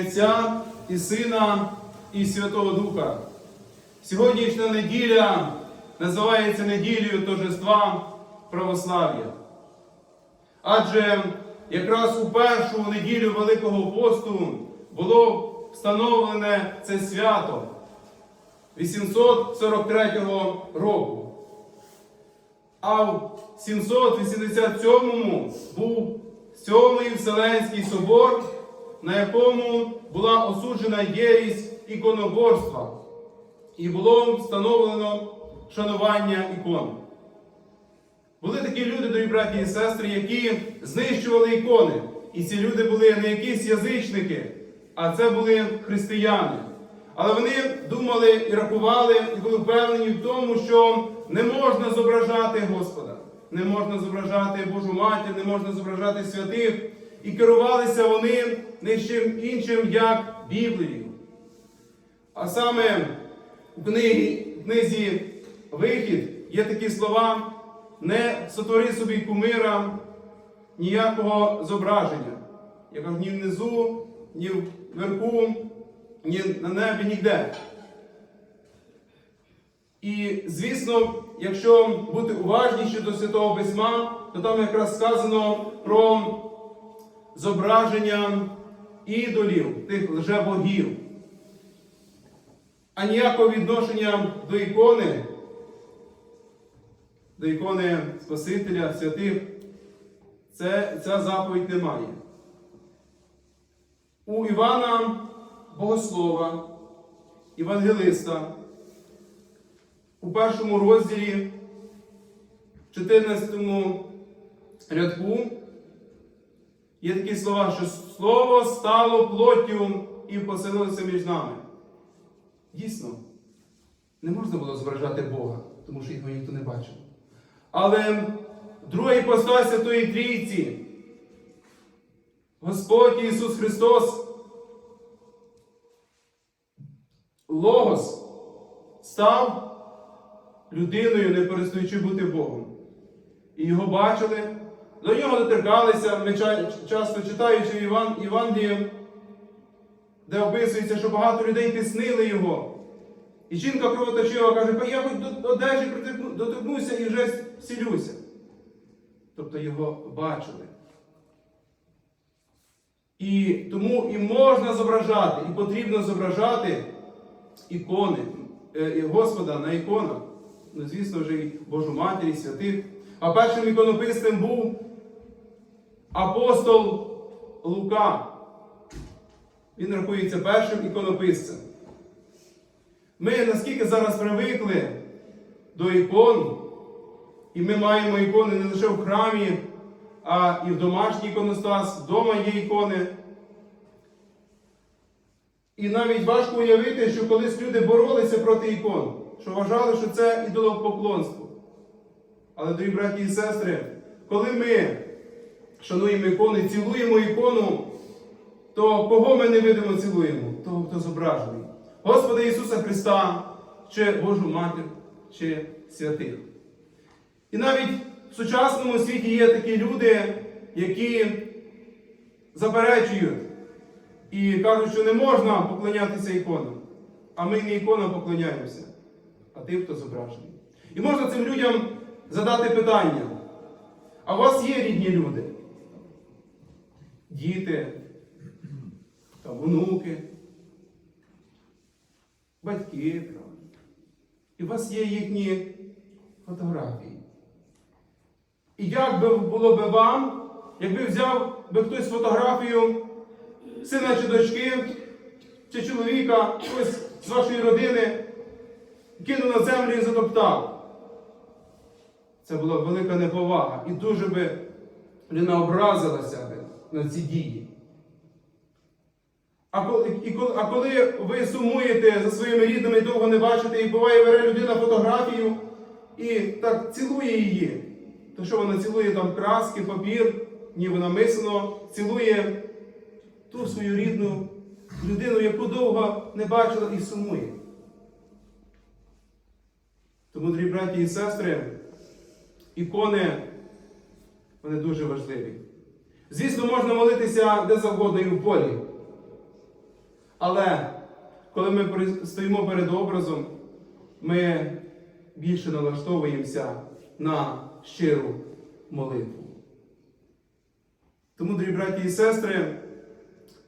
Отця і Сина і Святого Духа. Сьогоднішня неділя називається неділею торжества православ'я. Адже якраз у першу неділю Великого посту було встановлене це свято 843 року. А в 787 був Сьомий Вселенський собор, на якому була осуджена єрість іконоборства, і було встановлено шанування ікон. Були такі люди, дорогі браті і сестри, які знищували ікони. І ці люди були не якісь язичники, а це були християни. Але вони думали і рахували, і були впевнені в тому, що не можна зображати Господа, не можна зображати Божу матір, не можна зображати святих. І керувалися вони не чим іншим, як Біблією. А саме в книгі, книзі Вихід є такі слова: не сотвори собі кумира ніякого зображення. Я кажу, ні внизу, ні вверху, ні на небі, ніде. І, звісно, якщо бути уважніші до Святого Письма, то там якраз сказано про зображення ідолів, тих лжебогів. А ніякого відношення до ікони, до ікони Спасителя, святих, це, ця заповідь немає. У Івана Богослова, Євангелиста, у першому розділі, в 14 рядку, є такі слова, що слово стало плоттю і поселилося між нами. Дійсно, не можна було зображати Бога, тому що його ніхто не бачив. Але друга іпостась Святої Трійці, Господь Ісус Христос, Логос, став людиною, не перестаючи бути Богом. І його бачили, до нього доторкалися, ми часто читаючи Іван, Євангеліє, де описується, що багато людей тиснили його. І жінка кровоточила каже, я хоч до одежі доторкнуся і вже сілюся. Тобто його бачили. І тому і можна зображати, і потрібно зображати ікони е, Господа на іконах. Ну, звісно вже і Божу Матір, і святих. А першим іконописцем був апостол Лука. Він рахується першим іконописцем. Ми наскільки зараз привикли до ікон, і ми маємо ікони не лише в храмі, а і в домашній іконостас, вдома є ікони. І навіть важко уявити, що колись люди боролися проти ікон, що вважали, що це ідолопоклонство. Але, дорогі браті і сестри, коли ми шануємо ікони, цілуємо ікону, то кого ми не видимо цілуємо? Того, хто зображений. Господа Ісуса Христа, чи Божу Матір, чи святих. І навіть в сучасному світі є такі люди, які заперечують і кажуть, що не можна поклонятися іконам. А ми не іконам поклоняємося, а тим, хто зображений. І можна цим людям задати питання. А у вас є рідні люди? Діти, там, онуки, батьки. І у вас є їхні фотографії. І як би було би вам, якби взяв би хтось фотографію сина чи дочки, чи чоловіка, ось з вашої родини, кинув на землю і затоптав. Це була велика неповага. І дуже би людина образилася на ці дії. А коли, а коли ви сумуєте за своїми рідними і довго не бачите, і буває, бере людина фотографію і так цілує її, то що вона цілує там краски, папір, ні вона мислено цілує ту свою рідну людину, яку довго не бачила і сумує. Тому, дорогі браті і сестри, ікони, вони дуже важливі. Звісно, можна молитися де завгодно і в полі. Але коли ми стоїмо перед образом, ми більше налаштовуємося на щиру молитву. Тому, дорогі браті і сестри,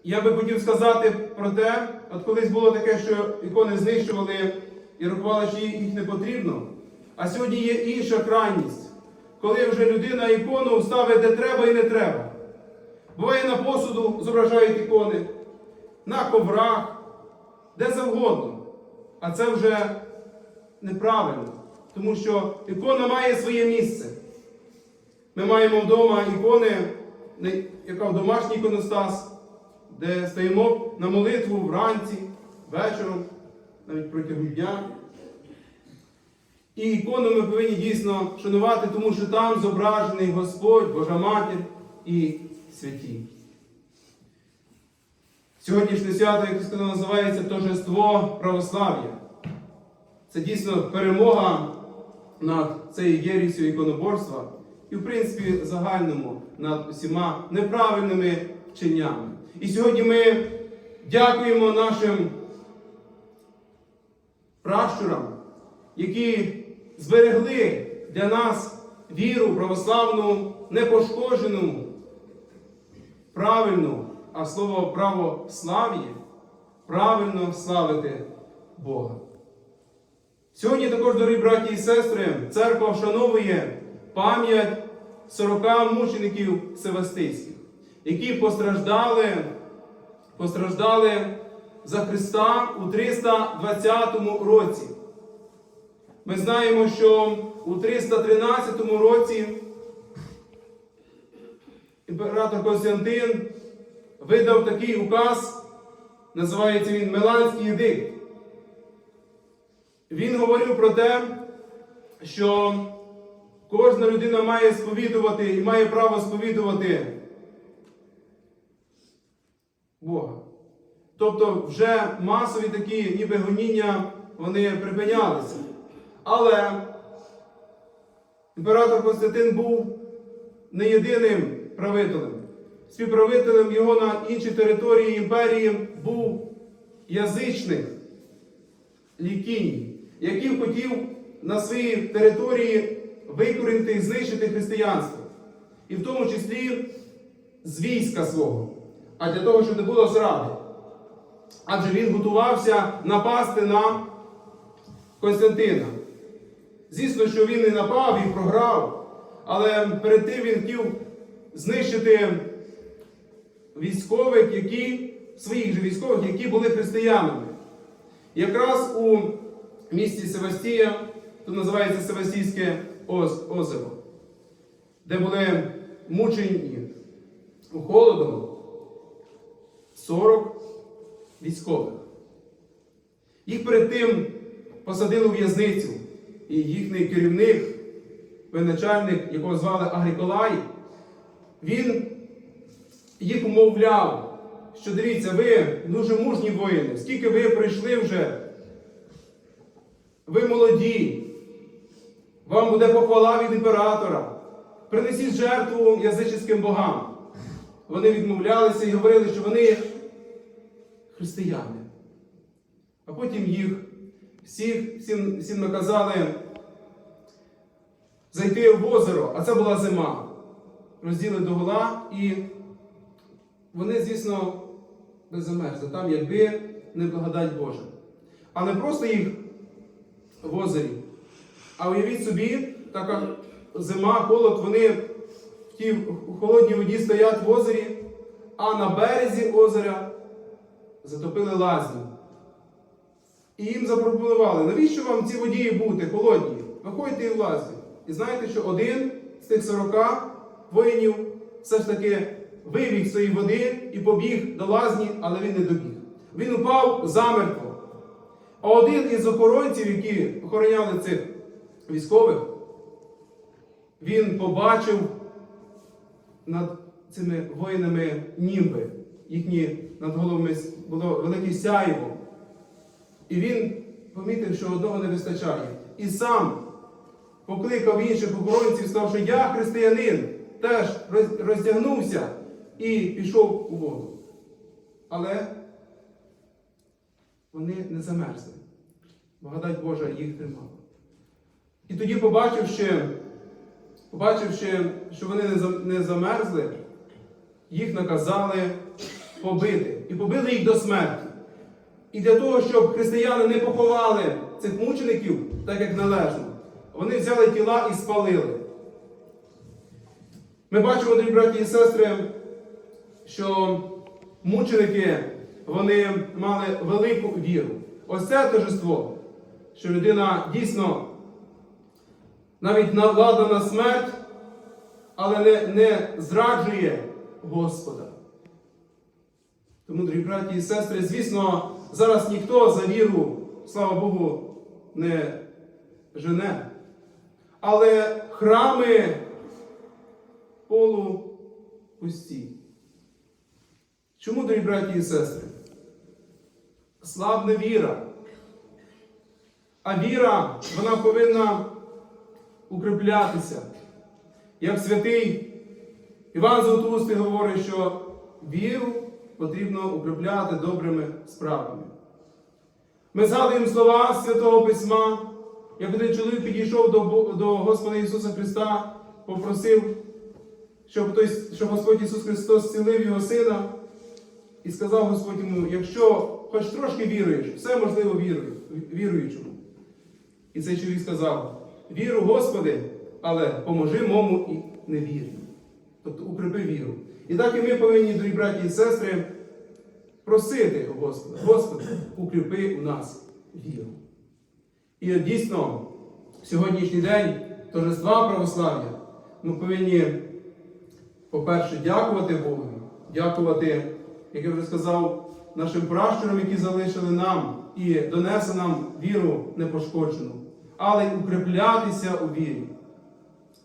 я би хотів сказати про те, от колись було таке, що ікони знищували і рахували, що їх не потрібно. А сьогодні є інша крайність, коли вже людина ікону ставить де треба і не треба. Буває на посуду зображають ікони, на коврах, де завгодно. А це вже неправильно, тому що ікона має своє місце. Ми маємо вдома ікони, яка в домашній іконостас, де стоїмо на молитву вранці, вечором, навіть протягом дня. І ікону ми повинні дійсно шанувати, тому що там зображений Господь, Божа Матір і святі. Сьогоднішнє свято, як сказав, називається Торжество православ'я. Це дійсно перемога над цією єрісю іконоборства і, в принципі, загальному над усіма неправильними вченнями. І сьогодні ми дякуємо нашим пращурам, які зберегли для нас віру православну, непошкоджену, правильну, а слово православ'я правильно славити Бога. Сьогодні також, дорогі браті і сестри, церква вшановує пам'ять 40 мучеників Севастийських, які постраждали, постраждали за Христа у 320 році. Ми знаємо, що у 313 році імператор Константин видав такий указ, називається він Миланський едикт. Він говорив про те, що кожна людина має сповідувати і має право сповідувати Бога. Тобто вже масові такі ніби гоніння вони припинялися. Але імператор Константин був не єдиним правителем. Співправителем його на іншій території імперії був язичник Лікіній, який хотів на своїй території викорінити і знищити християнство. І в тому числі з війська свого, а для того, щоб не було зради. Адже він готувався напасти на Константина. Звісно, що він і напав, і програв, але перед тим він хотів знищити військових, які, своїх же військових, які були християнами. Якраз у місті Севастія, тут називається Севастійське озеро, де були мучені холодом 40 військових. Їх перед тим посадили у в'язницю, і їхній керівник, воєначальник, якого звали Агриколай, він їх умовляв, що дивіться, ви дуже мужні воїни, скільки ви пройшли вже, ви молоді, вам буде похвала від імператора, принесіть жертву язичницьким богам. Вони відмовлялися і говорили, що вони християни. А потім їх всіх, всім, всім наказали зайти в озеро, а це була зима. Розділи до гола і вони, звісно, не замерзли там, якби не благодать Божа. А не просто їх в озері. А уявіть собі, така зима, холод, вони в тій холодній воді стоять в озері, а на березі озера затопили лазню. І їм запропонували, навіщо вам ці водії бути холодні? Виходьте і в лазню. І знаєте, що один з тих 40 воїнів все ж таки вибіг з цієї води і побіг до лазні, але він не добіг. Він упав замертво. А один із охоронців, які охороняли цих військових, він побачив над цими воїнами німби. Їхні над головами було велике сяйво. І він помітив, що одного не вистачає. І сам покликав інших охоронців, сказав, що я християнин, теж роздягнувся і пішов у воду. Але вони не замерзли. Благодать Божа їх тримала. І тоді, побачивши, побачивши, що вони не замерзли, їх наказали побити. І побили їх до смерті. І для того, щоб християни не поховали цих мучеників, так як належно, вони взяли тіла і спалили. Ми бачимо, дорогі браті і сестри, що мученики вони мали велику віру. Ось це торжество, що людина дійсно навіть ладна на смерть, але не, не зраджує Господа. Тому, дорогі браті і сестри, звісно, зараз ніхто за віру, слава Богу, не жене. Але храми полу пусті. Чому, дорогі браті і сестри? Слабна віра. А віра, вона повинна укріплятися. Як святий Іван Золотоустий говорить, що віру потрібно укріпляти добрими справами. Ми згадуємо слова Святого Письма, як один чоловік підійшов до, до Господа Ісуса Христа, попросив, щоб, той, щоб Господь Ісус Христос зцілив його сина, і сказав Господь йому, якщо хоч трошки віруєш, все можливо вірую, віруючому. І цей чоловік сказав: Віру, Господи, але поможи мому і невір'ю. Тобто укріпи віру. І так і ми повинні, дорогі браті і сестри, просити Господа, Господи, укріпи у нас віру. І дійсно, сьогоднішній день торжества православ'я ми повинні, по-перше, дякувати Богу, дякувати, як я вже сказав, нашим пращурам, які залишили нам і донесли нам віру непошкоджену, але й укріплятися у вірі,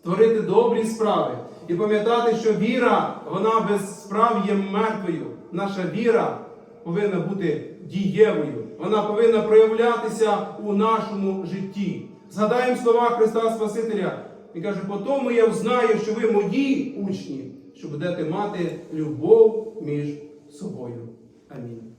творити добрі справи і пам'ятати, що віра, вона без справ є мертвою. Наша віра повинна бути дієвою, вона повинна проявлятися у нашому житті. Згадаємо слова Христа Спасителя. Він каже, по тому я взнаю, що ви мої учні, що будете мати любов між собою. Амінь.